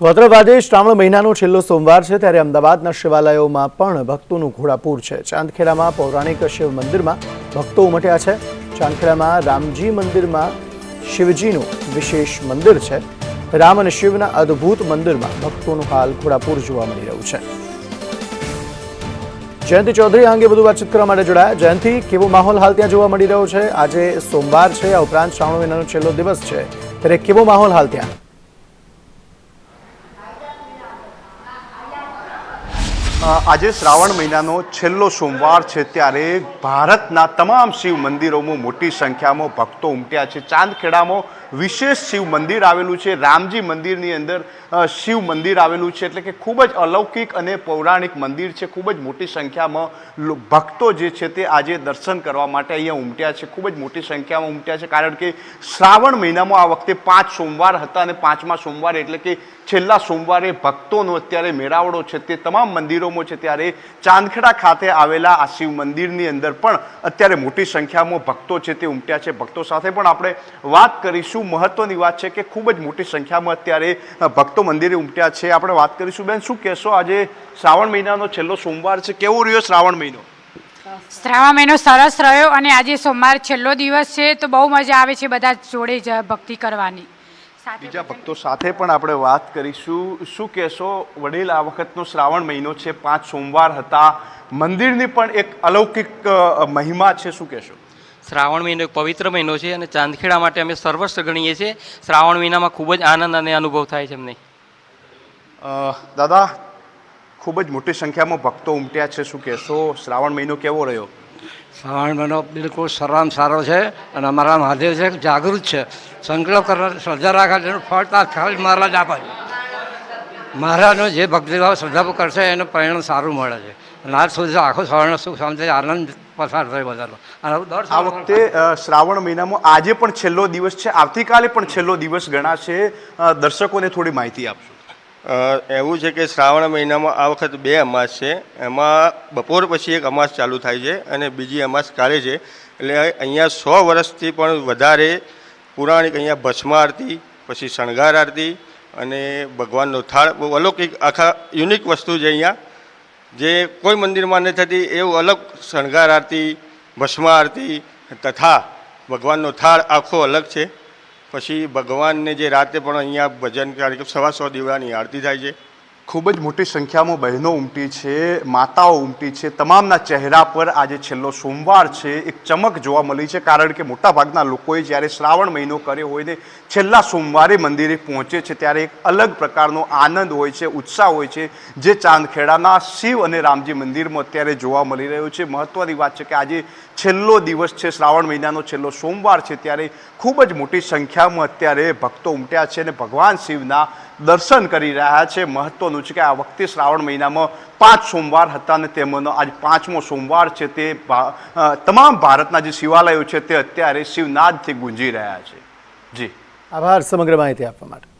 ભાદ્રવાદે શ્રાવણ મહિનાનો છેલ્લો સોમવાર છે ત્યારે અમદાવાદના શિવાલયોમાં પણ ભક્તોનું ઘોડાપૂર છે. ચાંદખેડામાં પૌરાણિક શિવ મંદિરમાં ભક્તો ઉમટ્યા છે. ચાંદખેડામાં રામજી મંદિરમાં શિવજીનું વિશેષ મંદિર છે. રામ અને શિવના અદ્ભુત મંદિરમાં ભક્તોનું હાલ ઘોડાપૂર જોવા મળી રહ્યું છે. જયંતિ ચૌધરી અંગે વધુ વાતચીત કરવા માટે જોડાયા. જયંતિ, કેવો માહોલ હાલ ત્યાં જોવા મળી રહ્યો છે? આજે સોમવાર છે, આ ઉપરાંત શ્રાવણ મહિનાનો છેલ્લો દિવસ છે. ત્યારે કેવો માહોલ હાલ ત્યાં? આજે શ્રાવણ મહિનાનો છેલ્લો સોમવાર છે ત્યારે ભારતના તમામ શિવ મંદિરોમાં મોટી સંખ્યામાં ભક્તો ઉમટ્યા છે. ચાંદખેડામાં વિશેષ શિવ મંદિર આવેલું છે. રામજી મંદિરની અંદર શિવ મંદિર આવેલું છે. એટલે કે ખૂબ જ અલૌકિક અને પૌરાણિક મંદિર છે. ખૂબ જ મોટી સંખ્યામાં ભક્તો જે છે તે આજે દર્શન કરવા માટે અહીંયા ઉમટ્યા છે. ખૂબ જ મોટી સંખ્યામાં ઉમટ્યા છે. કારણ કે શ્રાવણ મહિનામાં આ વખતે પાંચ સોમવાર હતા અને પાંચમા સોમવાર એટલે કે છેલ્લા સોમવારે ભક્તોનો અત્યારે મેળાવડો છે. તે તમામ મંદિરોમાં છે ત્યારે ચાંદખેડા ખાતે આવેલા આ શિવ મંદિરની અંદર પણ અત્યારે મોટી સંખ્યામાં ભક્તો છે તે ઉમટ્યા છે. ભક્તો સાથે પણ આપણે વાત કરીશું. મહત્વની વાત છે કે ખૂબ જ મોટી સંખ્યામાં અત્યારે ભક્તો મંદિરે ઉમટ્યા છે. આપણે વાત કરીશું. બેન, શું કહેશો? આજે શ્રાવણ મહિનાનો છેલ્લો સોમવાર છે. કેવો રહ્યો શ્રાવણ મહિનો? શ્રાવણ મહિનો સરસ રહ્યો અને આજે સોમવાર છેલ્લો દિવસ છે. તો બહુ મજા આવે છે બધા જોડે જ ભક્તિ કરવાની. બીજા ભક્તો સાથે પણ આપણે વાત કરીશું. શું કહેશો વડીલ આ વખતનો શ્રાવણ મહિનો છે પાંચ સોમવાર હતા. મંદિરની પણ એક અલૌકિક મહિમા છે શું કહેશો? શ્રાવણ મહિનો એક પવિત્ર મહિનો છે અને ચાંદખેડા માટે અમે સર્વસ્વ ગણીએ છીએ. શ્રાવણ મહિનામાં ખૂબ જ આનંદ અને અનુભવ થાય છે અમને. અ, દાદા ખૂબ જ મોટી સંખ્યામાં ભક્તો ઉમટ્યા છે શું કહેશો? શ્રાવણ મહિનો કેવો રહ્યો? શ્રાવણ મહિનો બિલકુલ સરામ સારો છે અને અમારા મહાદેવ છે જાગૃત છે. સંકલ્પ કરનાર શ્રદ્ધા રાખે તેનું ફળ તાત્કાલિક મહારાજ આપે છે. મહારાજનો જે ભક્તિભાવ શ્રદ્ધા કરશે એનું પરિણામ સારું મળે છે. અને આજ સુધી આખો શ્રાવણ સુખ શાંતિ આનંદ પસાર થયો બધાનો. અને આ વખતે શ્રાવણ મહિનામાં આજે પણ છેલ્લો દિવસ છે આવતીકાલે પણ છેલ્લો દિવસ ગણાશે. દર્શકોને થોડી માહિતી આપશો. એવું છે કે શ્રાવણ મહિનામાં આ વખત બે અમાસ છે. એમાં બપોર પછી એક અમાસ ચાલુ થાય છે અને બીજી અમાસ કાલે છે. એટલે અહીંયા સો વર્ષથી પણ વધારે પુરાણિક અહીંયા ભસ્મ આરતી, પછી શણગાર આરતી અને ભગવાનનો થાળ, બહુ અલૌકિક આખા યુનિક વસ્તુ છે અહીંયા. જે કોઈ મંદિરમાં નથી થતી એવું અલગ શણગાર આરતી, ભસ્મ આરતી તથા ભગવાનનો થાળ આખો અલગ છે. પછી ભગવાનને જે રાતે પણ અહીંયા ભજન કાર્યક્રમ સવા સો દીવાની આરતી થાય છે. ખૂબ જ મોટી સંખ્યામાં બહેનો ઉમટી છે, માતાઓ ઉમટી છે. તમામના ચહેરા પર આજે છેલ્લો સોમવાર છે. એક ચમક જોવા મળી છે કારણ કે મોટાભાગના લોકોએ જ્યારે શ્રાવણ મહિનો કર્યો હોય ને, છેલ્લા સોમવારે મંદિરે પહોંચે છે ત્યારે એક અલગ પ્રકારનો આનંદ હોય છે, ઉત્સાહ હોય છે, જે ચાંદખેડાના શિવ અને રામજી મંદિરમાં અત્યારે જોવા મળી રહ્યો છે. મહત્ત્વની વાત છે કે આજે છેલ્લો દિવસ છે, શ્રાવણ મહિનાનો છેલ્લો સોમવાર છે, ત્યારે ખૂબ જ મોટી સંખ્યામાં અત્યારે ભક્તો ઉમટ્યા છે અને ભગવાન શિવના દર્શન કરી રહ્યા છે. મહત્વનું છે કે આ વખતે શ્રાવણ મહિનામાં પાંચ સોમવાર હતા અને તેમનો આજ પાંચમો સોમવાર છે તે તમામ ભારતના જે શિવાલયો છે તે અત્યારે શિવનાદથી ગુંજી રહ્યા છે. જી. આભાર, સમગ્ર માહિતી આપવા માટે.